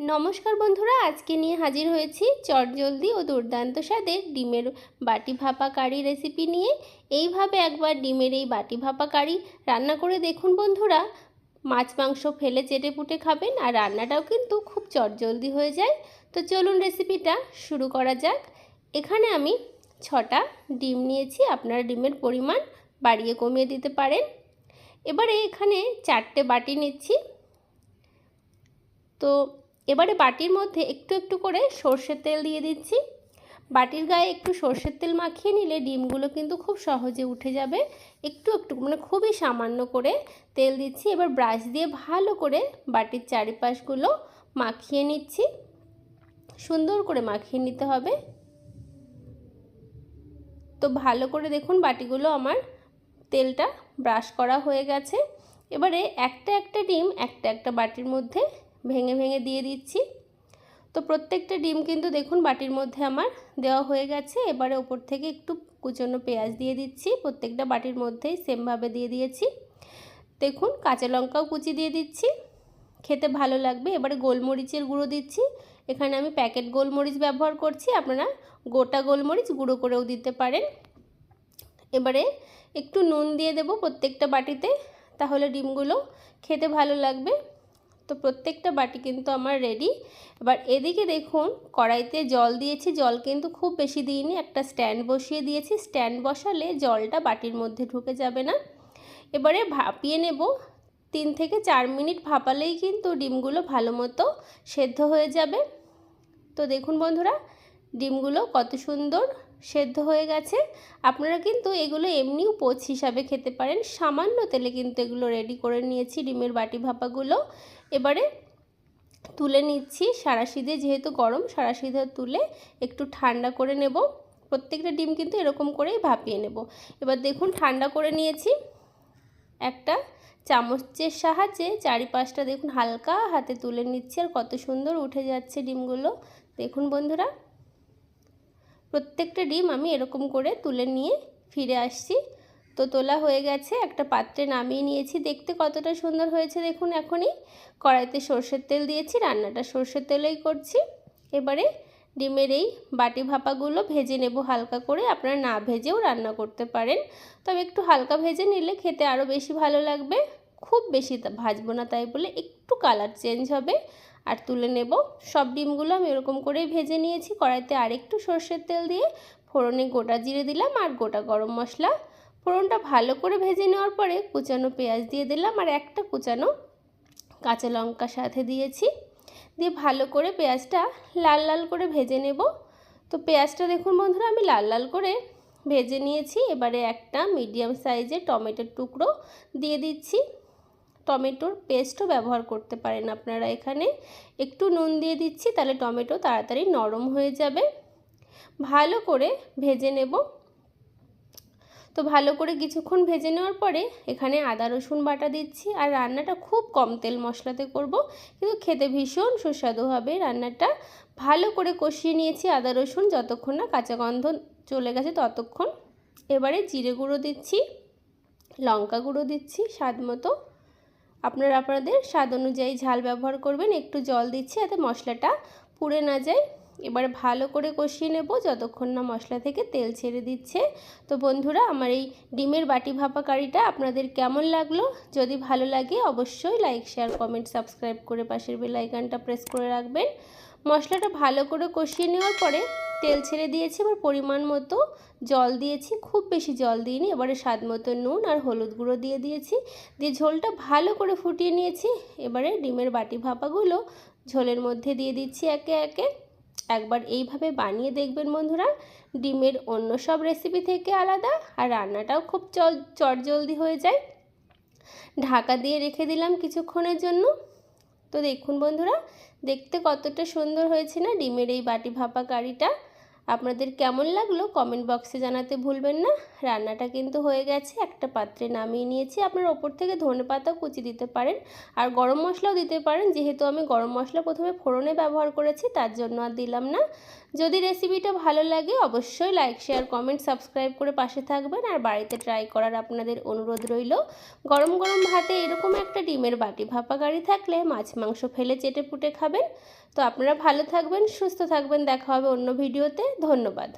নমস্কার বন্ধুরা, আজকে নিয়ে হাজির হয়েছি চটজলদি ও দুর্দান্ত স্বাদের ডিমের বাটি ভাপা কারি রেসিপি নিয়ে। এইভাবে একবার ডিমের এই বাটি ভাপা কারি রান্না করে দেখুন বন্ধুরা। মাছ, মাংস ফেলে চেটে পুটে খাবেন আর রান্নাটাও কিন্তু খুব চটজলদি হয়ে যায়। তো চলুন রেসিপিটা শুরু করা যাক। এখানে আমি ছটা ডিম নিয়েছি, আপনারা ডিমের পরিমাণ বাড়িয়ে কমিয়ে দিতে পারেন। এবারে এখানে চারটে বাটি নিচ্ছি। তো এবারে বাটির মধ্যে একটু একটু করে সর্ষের তেল দিয়ে দিচ্ছি। বাটির গায়ে একটু সর্ষের তেল মাখিয়ে নিলে ডিমগুলো কিন্তু খুব সহজে উঠে যাবে। একটু একটু মানে খুবই সামান্য করে তেল দিচ্ছি। এবার ব্রাশ দিয়ে ভালো করে বাটির চারিপাশগুলো মাখিয়ে নিচ্ছি। সুন্দর করে মাখিয়ে নিতে হবে। তো ভালো করে দেখুন বাটিগুলো আমার তেলটা ব্রাশ করা হয়ে গেছে। এবারে একটা একটা ডিম একটা একটা বাটির মধ্যে ভেঙে ভেঙে দিয়ে দিচ্ছি। তো প্রত্যেকটা ডিম কিন্তু দেখুন বাটির মধ্যে আমার দেওয়া হয়ে গেছে। এবারে ওপর থেকে একটু কুচনো পেঁয়াজ দিয়ে দিচ্ছি। প্রত্যেকটা বাটির মধ্যেই সেমভাবে দিয়ে দিয়েছি। দেখুন কাঁচা লঙ্কাও কুচি দিয়ে দিচ্ছি। খেতে ভালো লাগবে। এবারে গোলমরিচের গুঁড়ো দিচ্ছি। এখানে আমি প্যাকেট গোলমরিচ ব্যবহার করছি। আপনারা গোটা গোলমরিচ গুঁড়ো করেও দিতে পারেন। এবারে একটু নুন দিয়ে দেব প্রত্যেকটা বাটিতে। তাহলে ডিমগুলো খেতে ভালো লাগবে। তো প্রত্যেকটা বাটি কিন্তু আমার রেডি এবার এদিকে দেখুন, কড়াইতে জল দিয়েছি। জল কিন্তু খুব বেশি দিইনি, একটা স্ট্যান্ড বসিয়ে দিয়েছি। স্ট্যান্ড বসালে জলটা বাটির মধ্যে ঢুকে যাবে না। এবারে ভাপিয়ে নেব। তিন থেকে চার মিনিট ভাপালেই কিন্তু ডিমগুলো ভালো মতো সেদ্ধ হয়ে যাবে। তো দেখুন বন্ধুরা, ডিমগুলো কত সুন্দর সেদ্ধ হয়ে গেছে। আপনারা কিন্তু এগুলো এমনিও পোচ হিসাবে খেতে পারেন। সামান্য তেলে কিন্তু এগুলো রেডি করে নিয়েছি ডিমের বাটি ভাপাগুলো। এবারে তুলে নিচ্ছি সারা সিধে যেহেতু গরম সারা সিধে তুলে একটু ঠান্ডা করে নেব। প্রত্যেকটা ডিম কিন্তু এরকম করেই ভাপিয়ে নেব। এবার দেখুন, ঠান্ডা করে নিয়েছি একটা চামচের সাহায্যে। চারিপাশটা দেখুন, হালকা হাতে তুলে নিচ্ছি। আর কত সুন্দর উঠে যাচ্ছে ডিমগুলো। দেখুন বন্ধুরা প্রত্যেকটা ডিম আমি এরকম করে তুলে নিয়ে ফিরে আসছি। তো তোলা হয়ে গেছে, একটা পাত্রে নামিয়ে নিয়েছি। দেখতে কতটা সুন্দর হয়েছে দেখুন এখনই। কড়াইতে সর্ষের তেল দিয়েছি, রান্নাটা সর্ষের তেলেই করছি। এবারে ডিমের এই বাটি ভাপাগুলো ভেজে নেব হালকা করে। আপনারা না ভেজেও রান্না করতে পারেন। তবে একটু হালকা ভেজে নিলে খেতে আরও বেশি ভালো লাগবে। খুব বেশি ভাজবো না তাই বলে একটু কালার চেঞ্জ হবে। আর তুলে নেব। সব ডিমগুলো আমি এরকম করেই ভেজে নিয়েছি। কড়াইতে আরেকটু সর্ষের তেল দিয়ে ফোড়নে গোটা জিরে দিলাম আর গোটা গরম মশলা। ফোড়নটা ভালো করে ভেজে নেওয়ার পরে কুচানো পেঁয়াজ দিয়ে দিলাম আর একটা কুচানো কাঁচা লঙ্কা সাথে দিয়েছি। দিয়ে ভালো করে পেঁয়াজটা লাল লাল করে ভেজে নেব। তো পেঁয়াজটা দেখুন বন্ধুরা, আমি লাল লাল করে ভেজে নিয়েছি। এবারে একটা মিডিয়াম সাইজের টমেটোর টুকরো দিয়ে দিচ্ছি। টমেটোর পেস্টও ব্যবহার করতে পারেন আপনারা এখানে। একটু নুন দিয়ে দিচ্ছি, তাহলে টমেটো তাড়াতাড়ি নরম হয়ে যাবে। ভালো করে ভেজে নেব। তো ভালো করে কিছুক্ষণ ভেজে নেওয়ার পরে এখানে আদা, রসুন বাটা দিচ্ছি। আর রান্নাটা খুব কম তেল মশলাতে করব, কিন্তু খেতে ভীষণ সুস্বাদু হবে রান্নাটা। ভালো করে কষিয়ে নিয়েছি আদা, রসুন, যতক্ষণ না কাঁচা গন্ধ চলে গেছে ততক্ষণ। এবারে জিরে গুঁড়ো দিচ্ছি, লঙ্কা গুঁড়ো দিচ্ছি স্বাদ মতো। আপনারা আপনাদের স্বাদ অনুযায়ী ঝাল ব্যবহার করবেন। একটু জল দিচ্ছি যাতে মশলাটা পুড়ে না যায়। এবার ভালো করে কষিয়ে নেব যতক্ষণ না মশলা থেকে তেল ছেড়ে দিচ্ছে। তো বন্ধুরা, আমার এই ডিমের বাটি ভাপা কারিটা আপনাদের কেমন লাগল? যদি ভালো লাগে অবশ্যই লাইক, শেয়ার, কমেন্ট, সাবস্ক্রাইব করে পাশের বেল আইকনটা প্রেস করে রাখবেন। মশলাটা ভালো করে কষিয়ে নেওয়ার পরে তেল ছেড়ে দিয়েছি, এবার পরিমাণ মতো জল দিয়েছি, খুব বেশি জল দিইনি, এবারে স্বাদ মতো নুন আর হলুদ গুঁড়ো দিয়ে দিয়েছি, দিয়ে ঝোলটা ভালো করে ফুটিয়ে নিয়েছি, এবারে ডিমের বাটি ভাপাগুলো ঝোলের মধ্যে দিয়ে দিচ্ছি একে একে। একবার এইভাবে বানিয়ে দেখবেন বন্ধুরা, ডিমের অন্য সব রেসিপি থেকে আলাদা আর রান্নাটাও খুব চল, চটজলদি হয়ে যায়। ঢাকা দিয়ে রেখে দিলাম কিছুক্ষণের জন্য। তো দেখুন বন্ধুরা, দেখতে কতটা সুন্দর হয়েছে না ডিমের এই বাটি ভাপা কারিটা। আপনাদের কেমন লাগল কমেন্ট বক্সে জানাতে ভুলবেন না। রান্নাটা কিন্তু হয়ে গেছে, একটা পাত্রে নামিয়ে নিয়েছি। আপনার ওপর থেকে ধনে পাতাও কুচি দিতে পারেন আর গরম মশলাও দিতে পারেন। যেহেতু আমি গরম মশলা প্রথমে ফোড়নে ব্যবহার করেছি, তার জন্য আর দিলাম না। যদি রেসিপিটা ভালো লাগে, অবশ্যই লাইক শেয়ার কমেন্ট সাবস্ক্রাইব করে পাশে থাকবেন আর বাড়িতে ট্রাই করার আপনাদের অনুরোধ রইল। গরম গরম ভাতে এরকম একটা ডিমের বাটি ভাপা গাড়ি থাকলে মাছ মাংস ফেলে চেটে পুটে খাবেন। তো আপনারা ভালো থাকবেন, সুস্থ থাকবেন। দেখা হবে অন্য ভিডিওতে ধন্যবাদ।